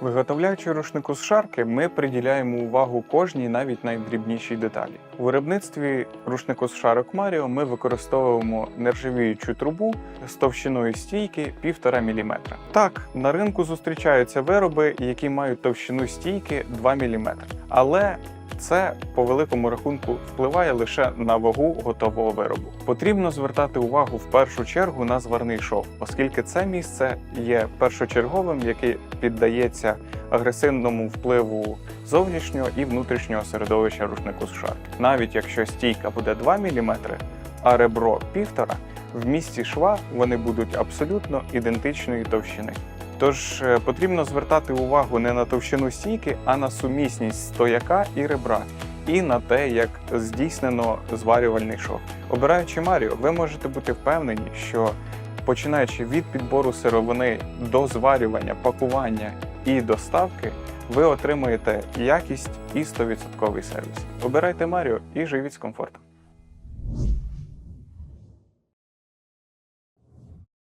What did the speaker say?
Виготовляючи рушнику з шарки, ми приділяємо увагу кожній навіть найдрібнішій деталі. У виробництві рушнику з шарок Маріо ми використовуємо нержавіючу трубу з товщиною стійки 1,5 мм. Так, на ринку зустрічаються вироби, які мають товщину стійки 2 мм. Але це по великому рахунку впливає лише на вагу готового виробу. Потрібно звертати увагу в першу чергу на зварний шов, оскільки це місце є першочерговим, яке піддається агресивному впливу зовнішнього і внутрішнього середовища рушнику з шарки. Навіть якщо стійка буде 2 мм, а ребро 1,5 в місці шва вони будуть абсолютно ідентичної товщини. Тож е, потрібно звертати увагу не на товщину стійки, а на сумісність стояка і ребра, і на те, як здійснено зварювальний шов. Обираючи Маріо, ви можете бути впевнені, що починаючи від підбору сировини до зварювання, пакування і доставки, ви отримаєте якість і 100% сервіс. Обирайте Маріо і живіть з комфортом.